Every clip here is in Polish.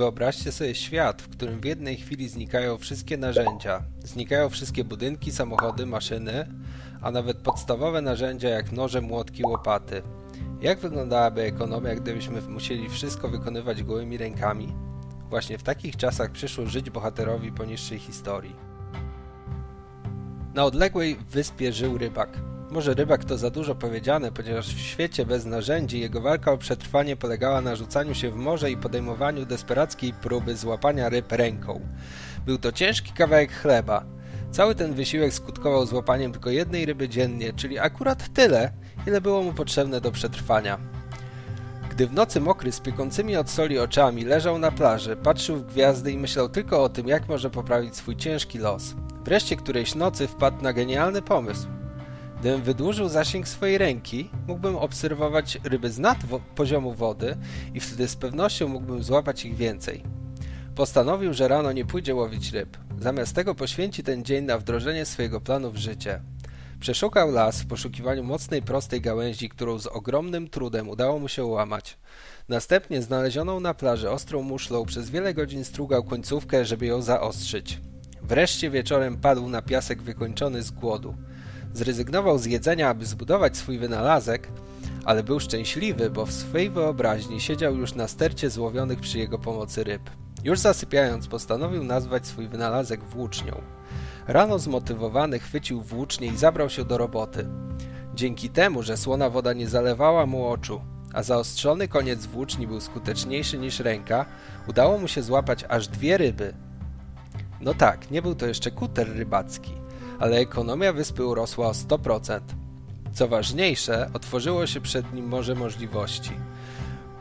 Wyobraźcie sobie świat, w którym w jednej chwili znikają wszystkie narzędzia, znikają wszystkie budynki, samochody, maszyny, a nawet podstawowe narzędzia jak noże, młotki, łopaty. Jak wyglądałaby ekonomia, gdybyśmy musieli wszystko wykonywać gołymi rękami? Właśnie w takich czasach przyszło żyć bohaterowi poniższej historii. Na odległej wyspie żył rybak. Może rybak to za dużo powiedziane, ponieważ w świecie bez narzędzi jego walka o przetrwanie polegała na rzucaniu się w morze i podejmowaniu desperackiej próby złapania ryb ręką. Był to ciężki kawałek chleba. Cały ten wysiłek skutkował złapaniem tylko jednej ryby dziennie, czyli akurat tyle, ile było mu potrzebne do przetrwania. Gdy w nocy mokry z piekącymi od soli oczami leżał na plaży, patrzył w gwiazdy i myślał tylko o tym, jak może poprawić swój ciężki los. Wreszcie którejś nocy wpadł na genialny pomysł. Gdybym wydłużył zasięg swojej ręki, mógłbym obserwować ryby z nad wo- poziomu wody i wtedy z pewnością mógłbym złapać ich więcej. Postanowił, że rano nie pójdzie łowić ryb. Zamiast tego poświęci ten dzień na wdrożenie swojego planu w życie. Przeszukał las w poszukiwaniu mocnej, prostej gałęzi, którą z ogromnym trudem udało mu się łamać. Następnie znalezioną na plaży ostrą muszlą przez wiele godzin strugał końcówkę, żeby ją zaostrzyć. Wreszcie wieczorem padł na piasek wykończony z głodu. Zrezygnował z jedzenia, aby zbudować swój wynalazek, ale był szczęśliwy, bo w swej wyobraźni siedział już na stercie złowionych przy jego pomocy ryb. Już zasypiając, postanowił nazwać swój wynalazek włócznią. Rano zmotywowany chwycił włócznie i zabrał się do roboty. Dzięki temu, że słona woda nie zalewała mu oczu, a zaostrzony koniec włóczni był skuteczniejszy niż ręka, udało mu się złapać aż dwie ryby. No tak, nie był to jeszcze kuter rybacki, ale ekonomia wyspy urosła o 100%. Co ważniejsze, otworzyło się przed nim morze możliwości.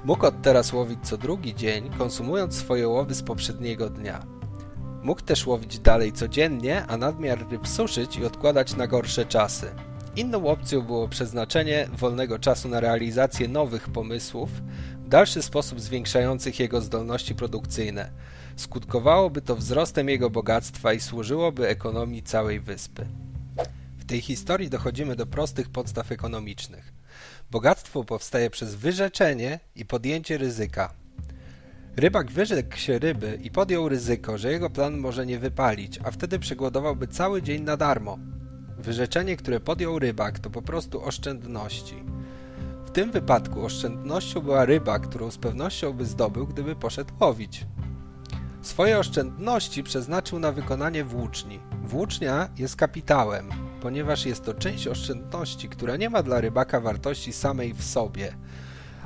Mógł od teraz łowić co drugi dzień, konsumując swoje łowy z poprzedniego dnia. Mógł też łowić dalej codziennie, a nadmiar ryb suszyć i odkładać na gorsze czasy. Inną opcją było przeznaczenie wolnego czasu na realizację nowych pomysłów, w dalszy sposób zwiększających jego zdolności produkcyjne. Skutkowałoby to wzrostem jego bogactwa i służyłoby ekonomii całej wyspy. W tej historii dochodzimy do prostych podstaw ekonomicznych. Bogactwo powstaje przez wyrzeczenie i podjęcie ryzyka. Rybak wyrzekł się ryby i podjął ryzyko, że jego plan może nie wypalić, a wtedy przegłodowałby cały dzień na darmo. Wyrzeczenie, które podjął rybak, to po prostu oszczędności. W tym wypadku oszczędnością była ryba, którą z pewnością by zdobył, gdyby poszedł łowić. Swoje oszczędności przeznaczył na wykonanie włóczni. Włócznia jest kapitałem, ponieważ jest to część oszczędności, która nie ma dla rybaka wartości samej w sobie,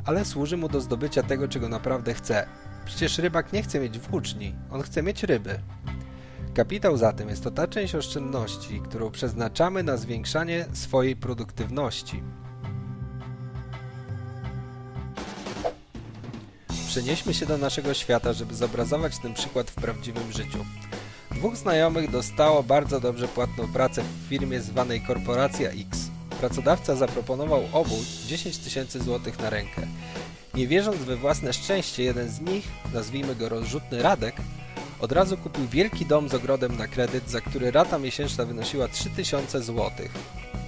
ale służy mu do zdobycia tego, czego naprawdę chce. Przecież rybak nie chce mieć włóczni, on chce mieć ryby. Kapitał zatem jest to ta część oszczędności, którą przeznaczamy na zwiększanie swojej produktywności. Przenieśmy się do naszego świata, żeby zobrazować ten przykład w prawdziwym życiu. Dwóch znajomych dostało bardzo dobrze płatną pracę w firmie zwanej Korporacja X. Pracodawca zaproponował obu 10 tysięcy złotych na rękę. Nie wierząc we własne szczęście, jeden z nich, nazwijmy go rozrzutny Radek, od razu kupił wielki dom z ogrodem na kredyt, za który rata miesięczna wynosiła 3000 złotych.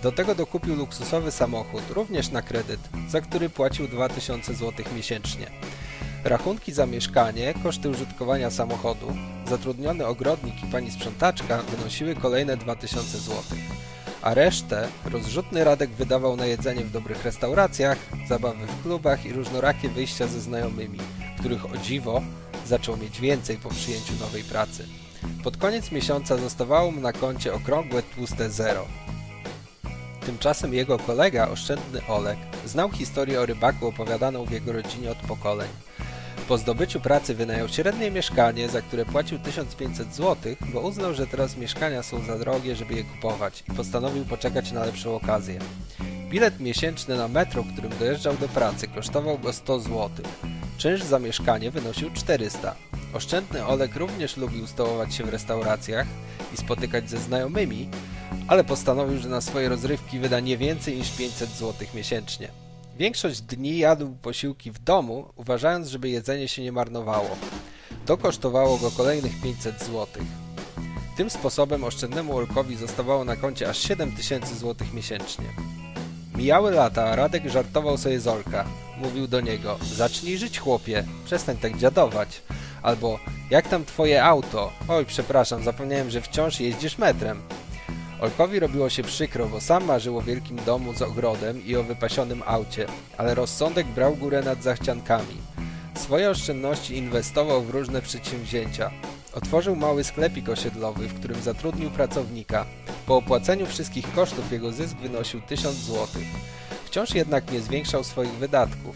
Do tego dokupił luksusowy samochód, również na kredyt, za który płacił 2000 złotych miesięcznie. Rachunki za mieszkanie, koszty użytkowania samochodu, zatrudniony ogrodnik i pani sprzątaczka wynosiły kolejne 2000 zł. A resztę rozrzutny Radek wydawał na jedzenie w dobrych restauracjach, zabawy w klubach i różnorakie wyjścia ze znajomymi, których o dziwo zaczął mieć więcej po przyjęciu nowej pracy. Pod koniec miesiąca zostawało mu na koncie okrągłe tłuste zero. Tymczasem jego kolega, oszczędny Olek, znał historię o rybaku opowiadaną w jego rodzinie od pokoleń. Po zdobyciu pracy wynajął średnie mieszkanie, za które płacił 1500 zł, bo uznał, że teraz mieszkania są za drogie, żeby je kupować i postanowił poczekać na lepszą okazję. Bilet miesięczny na metro, którym dojeżdżał do pracy, kosztował go 100 zł. Czynsz za mieszkanie wynosił 400. Oszczędny Olek również lubił stołować się w restauracjach i spotykać ze znajomymi, ale postanowił, że na swoje rozrywki wyda nie więcej niż 500 zł miesięcznie. Większość dni jadł posiłki w domu, uważając, żeby jedzenie się nie marnowało. To kosztowało go kolejnych 500 zł. Tym sposobem oszczędnemu Olkowi zostawało na koncie aż 7000 zł miesięcznie. Mijały lata, a Radek żartował sobie z Olka. Mówił do niego, zacznij żyć chłopie, przestań tak dziadować. Albo jak tam twoje auto? Oj, przepraszam, zapomniałem, że wciąż jeździsz metrem. Olkowi robiło się przykro, bo sam marzył o wielkim domu z ogrodem i o wypasionym aucie, ale rozsądek brał górę nad zachciankami. Swoje oszczędności inwestował w różne przedsięwzięcia. Otworzył mały sklepik osiedlowy, w którym zatrudnił pracownika. Po opłaceniu wszystkich kosztów jego zysk wynosił 1000 zł. Wciąż jednak nie zwiększał swoich wydatków.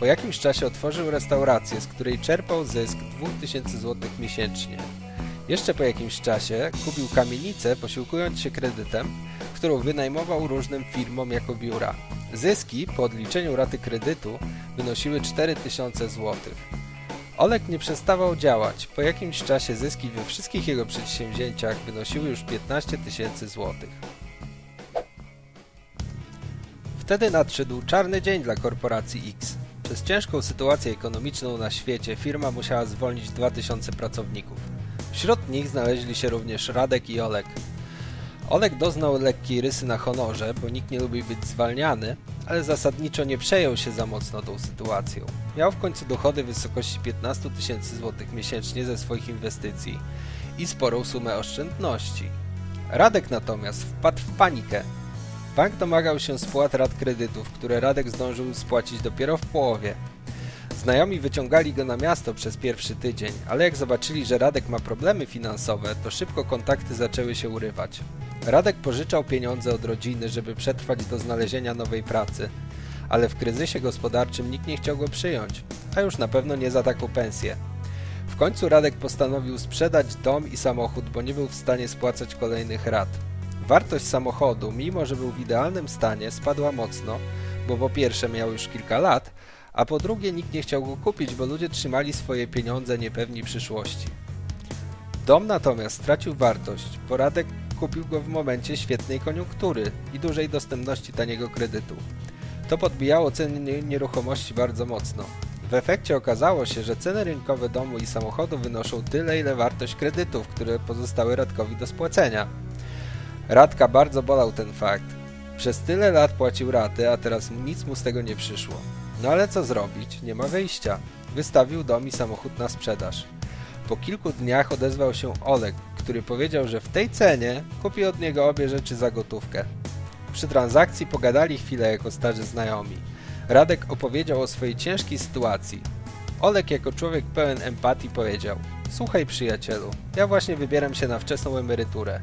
Po jakimś czasie otworzył restaurację, z której czerpał zysk 2000 zł miesięcznie. Jeszcze po jakimś czasie kupił kamienicę, posiłkując się kredytem, którą wynajmował różnym firmom jako biura. Zyski po odliczeniu raty kredytu wynosiły 4000 zł. Olek nie przestawał działać. Po jakimś czasie zyski we wszystkich jego przedsięwzięciach wynosiły już 15 tysięcy złotych. Wtedy nadszedł czarny dzień dla korporacji X. Przez ciężką sytuację ekonomiczną na świecie firma musiała zwolnić 2000 pracowników. Wśród nich znaleźli się również Radek i Olek. Olek doznał lekkiej rysy na honorze, bo nikt nie lubi być zwalniany, ale zasadniczo nie przejął się za mocno tą sytuacją. Miał w końcu dochody w wysokości 15 tysięcy złotych miesięcznie ze swoich inwestycji i sporą sumę oszczędności. Radek natomiast wpadł w panikę. Bank domagał się spłat rat kredytów, które Radek zdążył spłacić dopiero w połowie. Znajomi wyciągali go na miasto przez pierwszy tydzień, ale jak zobaczyli, że Radek ma problemy finansowe, to szybko kontakty zaczęły się urywać. Radek pożyczał pieniądze od rodziny, żeby przetrwać do znalezienia nowej pracy, ale w kryzysie gospodarczym nikt nie chciał go przyjąć, a już na pewno nie za taką pensję. W końcu Radek postanowił sprzedać dom i samochód, bo nie był w stanie spłacać kolejnych rat. Wartość samochodu, mimo że był w idealnym stanie, spadła mocno, bo po pierwsze miał już kilka lat, a po drugie nikt nie chciał go kupić, bo ludzie trzymali swoje pieniądze niepewni przyszłości. Dom natomiast stracił wartość, bo Radek kupił go w momencie świetnej koniunktury i dużej dostępności taniego kredytu. To podbijało ceny nieruchomości bardzo mocno. W efekcie okazało się, że ceny rynkowe domu i samochodu wynoszą tyle, ile wartość kredytów, które pozostały Radkowi do spłacenia. Radka bardzo bolał ten fakt. Przez tyle lat płacił raty, a teraz nic mu z tego nie przyszło. No ale co zrobić? Nie ma wyjścia. Wystawił dom i samochód na sprzedaż. Po kilku dniach odezwał się Olek, który powiedział, że w tej cenie kupi od niego obie rzeczy za gotówkę. Przy transakcji pogadali chwilę jako starzy znajomi. Radek opowiedział o swojej ciężkiej sytuacji. Olek jako człowiek pełen empatii powiedział Słuchaj przyjacielu, ja właśnie wybieram się na wczesną emeryturę.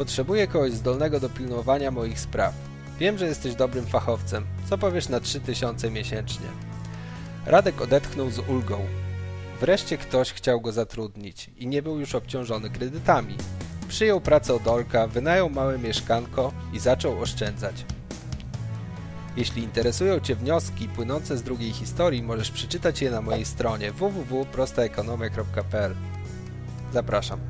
Potrzebuję kogoś zdolnego do pilnowania moich spraw. Wiem, że jesteś dobrym fachowcem. Co powiesz na 3000 miesięcznie? Radek odetchnął z ulgą. Wreszcie ktoś chciał go zatrudnić i nie był już obciążony kredytami. Przyjął pracę od Olka, wynajął małe mieszkanko i zaczął oszczędzać. Jeśli interesują Cię wnioski płynące z drugiej historii, możesz przeczytać je na mojej stronie www.prostaekonomia.pl. Zapraszam.